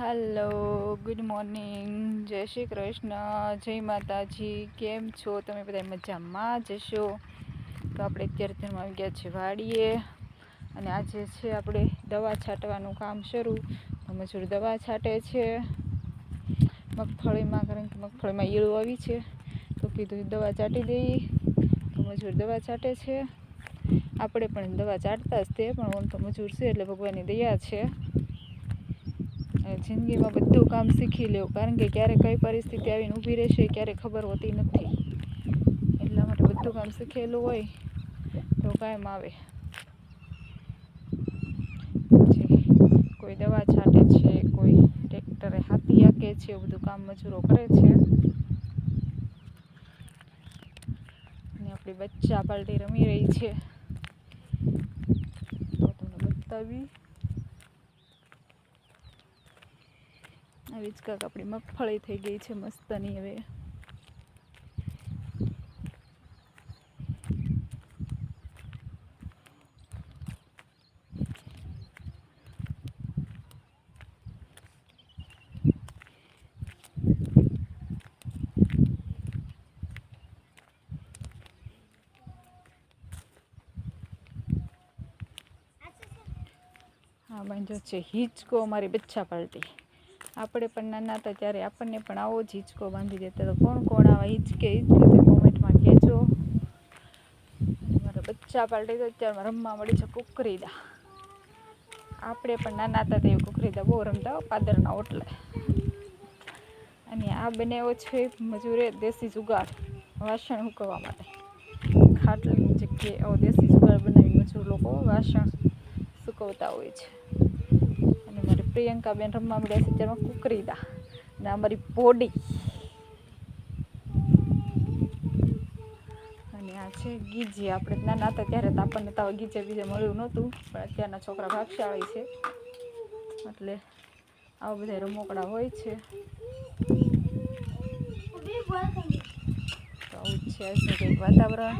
Hello good morning જય શ્રી કૃષ્ણ. જય માતાજી. કેમ છો? તમે બધા મજામાં જશો તો આપણે અત્યારે આવી ગયા છે વાડીએ. અને આજે છે આપણે દવા છાંટવાનું કામ શરૂ. મજૂર દવા છાંટે છે. મગફળીમાં, કારણ કે મગફળીમાં ઈયળો આવી છે. તો કીધું દવા છાંટી દઈએ. તો મજૂર દવા છાંટે છે. આપણે પણ દવા છાંટતા જ તે પણ આમ તો મજૂર છે એટલે ભગવાનની દયા છે. જિંદગીમાં બધું કામ શીખી લેવું કારણ કે ક્યારે કઈ પરિસ્થિતિ આવીને ઊભી રહેશે ક્યારે ખબર હોતી નથી. એટલા માટે બધું કામ શીખેલું હોય તો કાયમ આવે. કોઈ દવા છાંટે છે, કોઈ ટ્રેક્ટરે હાથી આંકે છે, એવું બધું કામ મજૂરો કરે છે. અને આપણી બચ્ચા પાલટી રમી રહી છે. તો તમને બતાવી આવી જ આપણી મગફળી થઈ ગઈ છે મસ્તની હવે. હા બાંધ્યો છે. હિચકો અમારી બચ્ચા પાલટી આપણે પણ નાના હતા ત્યારે આપણને પણ આવો જ હિંચકો બાંધી દેતા તો કોણ કોણ આવા હિંચકે હિંચકે તે કોમેન્ટમાં કહેજો. મારા બચ્ચા પાલટી તો અત્યારે રમવા મળી છે કુકરીદા આપણે પણ નાના હતા તે કુકરીદા બહુ રમતા પાદરના ઓટલે. અને આ બનાવ્યો છે મજૂરે દેશી જુગાડ વાસણ ઉકળવા માટે. ખાટલીની જગ્યાએ દેશી જુગાડ બનાવી મજૂર લોકો વાસણ સુકવતા હોય છે. પ્રિયંકાબેન રમવા મળ્યા છે તેમાં કુકરીદા અને અમારી પોડી. અને આ છે ગીજે. આપણે નાના હતા ત્યારે તો આપણને તો ગીજે બીજે મળ્યું નહોતું, પણ અત્યારના છોકરા ભાગશાળી છે. એટલે આવા બધા રમોકડા હોય છે. તો આવું છે કંઈક વાતાવરણ.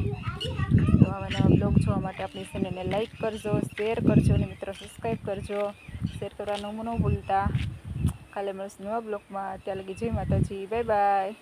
તો આવા નવા બ્લોગ જોવા માટે આપણી ચેનલને લાઈક કરજો શેર કરજો, અને મિત્રો સબસ્ક્રાઈબ કરજો. શેર કરવાનું ન ભૂલતા. કાલે મળશે નવા બ્લોગમાં. ત્યાં લગી જય માતાજી. Bye bye.